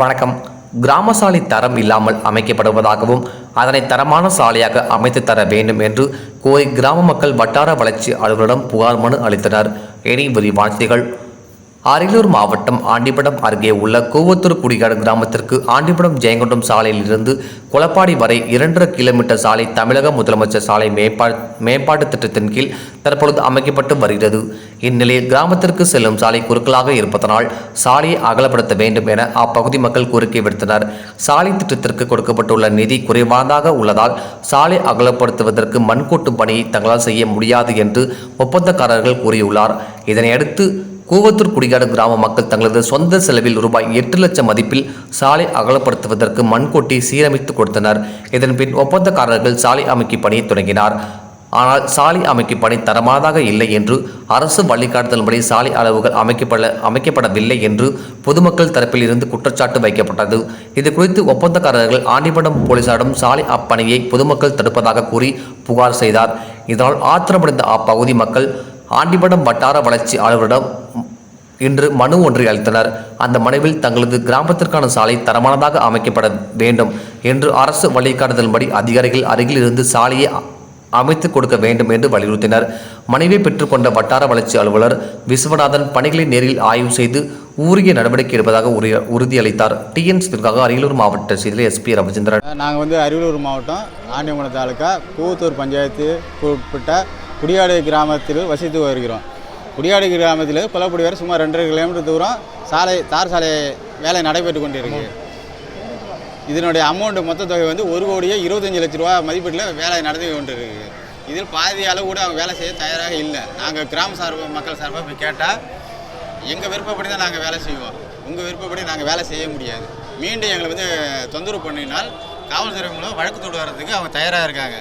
வணக்கம். கிராம சாலை தரம் இல்லாமல் அமைக்கப்படுவதாகவும் அதனை தரமான சாலையாக அமைத்து தர வேண்டும் என்று கோரி கிராம மக்கள் வட்டார வளர்ச்சி அலுவலரிடம் புகார் மனு அளித்தனர். இனி விரிவான செய்திகள். அரியலூர் மாவட்டம் ஆண்டிபடம் அருகே உள்ள கூவத்தூர் குடிகாடு கிராமத்திற்கு ஆண்டிபடம் ஜெயங்கொண்டம் சாலையில் இருந்து வரை இரண்டரை கிலோமீட்டர் சாலை தமிழக முதலமைச்சர் சாலை மேம்பா மேம்பாட்டு திட்டத்தின் கீழ் தற்பொழுது அமைக்கப்பட்டு வருகிறது. இந்நிலையில் கிராமத்திற்கு செல்லும் சாலை குறுக்கலாக இருப்பதனால் சாலையை அகலப்படுத்த வேண்டும் என அப்பகுதி மக்கள் கோரிக்கை விடுத்தனர். சாலை திட்டத்திற்கு கொடுக்கப்பட்டுள்ள நிதி குறைவானதாக உள்ளதால் சாலை அகலப்படுத்துவதற்கு மண் கொட்டும் பணியை தங்களால் செய்ய முடியாது என்று ஒப்பந்தக்காரர்கள் கூறியுள்ளார். இதனையடுத்து கூவத்தூர் குடிகாடு கிராம மக்கள் தங்களது சொந்த செலவில் ரூபாய் எட்டு லட்சம் மதிப்பில் சாலை அகலப்படுத்துவதற்கு மண்கொட்டி சீரமைத்து கொடுத்தனர். இதன்பின் ஒப்பந்தக்காரர்கள் சாலை அமைக்கும் பணியை தொடங்கினார். ஆனால் சாலை அமைக்கும் பணி தரமானதாக இல்லை என்று அரசு வழிகாட்டுதல்படி சாலை அளவுகள் அமைக்கப்பட அமைக்கப்படவில்லை என்று பொதுமக்கள் தரப்பில் இருந்து குற்றச்சாட்டு வைக்கப்பட்டது. இது குறித்து ஒப்பந்தக்காரர்கள் ஆண்டிபடம் போலீசாரிடம் சாலை அப்பணியை பொதுமக்கள் தடுப்பதாக கூறி புகார் செய்தார். இதனால் ஆத்திரமடைந்த அப்பகுதி மக்கள் ஆண்டிபடம் வட்டார வளர்ச்சி அலுவலரிடம் இன்று மனு ஒன்றை அளித்தனர். அந்த மனுவில் தங்களது கிராமத்திற்கான சாலை தரமானதாக அமைக்கப்பட வேண்டும் என்று அரசு வழிகாட்டுதல்படி அதிகாரிகள் அருகில் இருந்து சாலையை அமைத்து கொடுக்க வேண்டும் என்று வலியுறுத்தினர். மனைவி பெற்றுக்கொண்ட வட்டார வளர்ச்சி அலுவலர் விஸ்வநாதன் பணிகளை நேரில் ஆய்வு செய்து உரிய நடவடிக்கை எடுப்பதாக உரிய உறுதியளித்தார். டிஎன்சிற்காக அரியலூர் மாவட்ட செய்தியில் எஸ்பி ரவிச்சந்திரன். நாங்கள் வந்து அரியலூர் மாவட்டம் ஆண்டியங்குளம் தாலுக்கா கூத்தூர் பஞ்சாயத்து உட்பட்ட குடியாடு கிராமத்தில் வசித்து வருகிறோம். குடியாடி கிராமத்தில் கொல்லப்படி வரை சுமார் ரெண்டரை கிலோமீட்டர் தூரம் சாலை தார் சாலை வேலை நடைபெற்று கொண்டிருக்கு. இதனுடைய அமௌண்ட் மொத்த தொகை வந்து ஒரு கோடியே இருபத்தஞ்சி லட்ச ரூபா மதிப்பீட்டில் வேலை நடந்து கொண்டிருக்கு. இதில் பாதி அளவு கூட அவங்க வேலை செய்ய தயாராக இல்லை. நாங்கள் கிராம சார்பு மக்கள் சார்பாக போய் கேட்டால் எங்கள் விருப்பப்படி தான் நாங்கள் வேலை செய்வோம். உங்கள் விருப்பப்படி நாங்கள் வேலை செய்ய முடியாது. மீண்டும் எங்களை வந்து தொந்தரவு பண்ணினால் காவல்துறை மூலம் வழக்கு தொடர்றதுக்கு அவங்க தயாராக இருக்காங்க.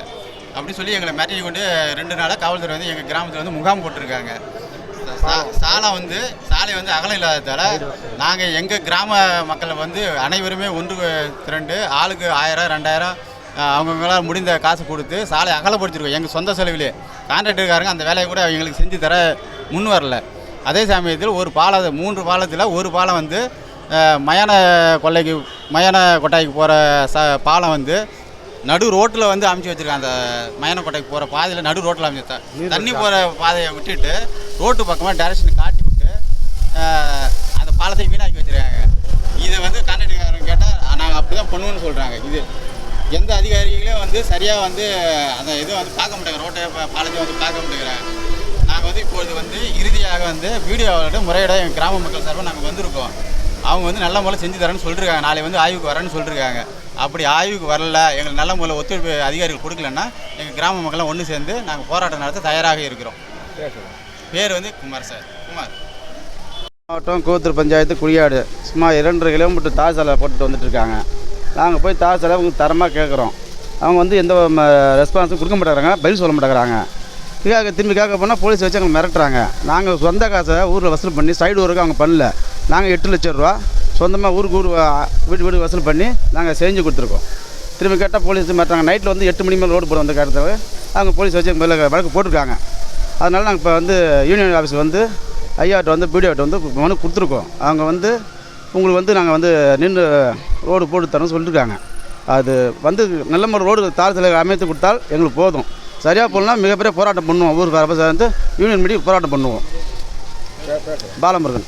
அப்படி சொல்லி எங்களை மிரட்டி கொண்டு ரெண்டு நாளாக காவல்துறை வந்து எங்கள் கிராமத்தில் வந்து முகாம் போட்டிருக்காங்க. சாலை வந்து சாலை வந்து அகலம் இல்லாததால் நாங்கள் எங்கள் கிராம மக்களை வந்து அனைவருமே ஒன்று திரண்டு ஆளுக்கு ஆயிரம் ரெண்டாயிரம் அவங்கவங்களால் முடிந்த காசு கொடுத்து சாலை அகலப்படுத்திருக்கோம். எங்கள் சொந்த செலவிலே. கான்ட்ராக்டர்காரங்க அந்த வேலையை கூட எங்களுக்கு செஞ்சு தர முன் வரல. அதே சமயத்தில் ஒரு பாலம் மூன்று பாலத்தில் ஒரு பாலம் வந்து மயான கொல்லைக்கு மயான கொட்டாய்க்கு போகிற ச பாலம் வந்து நடு ரோட்டில் வந்து அமைச்சு வச்சிருக்காங்க. அந்த மயனக்கோட்டைக்கு போகிற பாதையில் நடு ரோட்டில் அமைச்சு தண்ணி போகிற பாதையை விட்டுட்டு ரோட்டு பக்கமாக டைரக்ஷன் காட்டி விட்டு அந்த பாலத்தை வீணாக்கி வச்சிருக்காங்க. இதை வந்து கண்டக்டர்காரங்க கேட்டால் நாங்கள் அப்படி தான் பண்ணுவோம்னு சொல்கிறாங்க இது எந்த அதிகாரிகளும் வந்து சரியாக வந்து அந்த இதை வந்து பார்க்க மாட்டேங்கிற ரோட்டை பாலத்தையும் பாலத்தை வந்து பார்க்க மாட்டேங்கிறாங்க. நாங்கள் வந்து இப்பொழுது வந்து இறுதியாக வந்து வீடியோவோட முறையிட எங்கள் கிராம மக்கள் சார்பாக நாங்கள் வந்திருக்கோம். அவங்க வந்து நல்ல முறையில் செஞ்சு தரேன்னு சொல்லிருக்காங்க. நாளை வந்து ஆய்வுக்கு வரேன்னு சொல்லிருக்காங்க. அப்படி ஆய்வுக்கு வரல எங்களுக்கு நல்ல முறையில் ஒத்துழைப்பு அதிகாரிகள் கொடுக்கலன்னா எங்கள் கிராம மக்கள்லாம் ஒன்று சேர்ந்து நாங்கள் போராட்டம் நடத்த தயாராக இருக்கிறோம். பேர் வந்து குமார் சார். குமார். மாவட்டம் கூத்தூர் பஞ்சாயத்து குடியாடு. சும்மா இரண்டரை கிலோமீட்டர் தார் சாலை போட்டுட்டு வந்துட்டுருக்காங்க. நாங்கள் போய் தார் சாலை அவங்க தரமாக கேட்குறோம் அவங்க வந்து எந்த ரெஸ்பான்ஸும் கொடுக்க மாட்டேங்கிறாங்க பதில் சொல்ல மாட்டேங்கிறாங்க. இதுக்காக திரும்பி கேட்க போனால் போலீஸ் வச்சு அவங்க மிரட்டுறாங்க. நாங்கள் சொந்த காசை ஊரில் வசூல் பண்ணி சைடு ஊருக்கு அவங்க பண்ணல. நாங்கள் எட்டு லட்சம் ரூபா சொந்தமாக ஊருக்கு ஊர் வீட்டு வீடு வசூல் பண்ணி நாங்கள் செஞ்சு கொடுத்துருக்கோம். திரும்பி கேட்டால் போலீஸ் மிரட்டுறாங்க. நைட்டில் வந்து எட்டு மணி மேலே ரோடு போட வந்த காரணத்தில் அவங்க போலீஸ் வச்சு மேலே வழக்கு போட்டிருக்காங்க. அதனால் நாங்கள் இப்போ வந்து யூனியன் ஆஃபீஸ் வந்து ஐயாட்ட வந்து பிடிஓட்ட வந்து மனு கொடுத்துருக்கோம். அவங்க வந்து உங்களுக்கு வந்து நாங்கள் வந்து நின்று ரோடு போட்டு தரோம்னு சொல்லியிருக்காங்க அது வந்து நல்ல முறை ரோடு தாரத்தில் அமைத்து கொடுத்தால் எங்களுக்கு போதும். சரியாக போகலாம் மிகப்பெரிய போராட்டம் பண்ணுவோம். ஊருக்கு அரசு வந்து யூனியன் மீடியம் போராட்டம் பண்ணுவோம். பாலமுருகன்.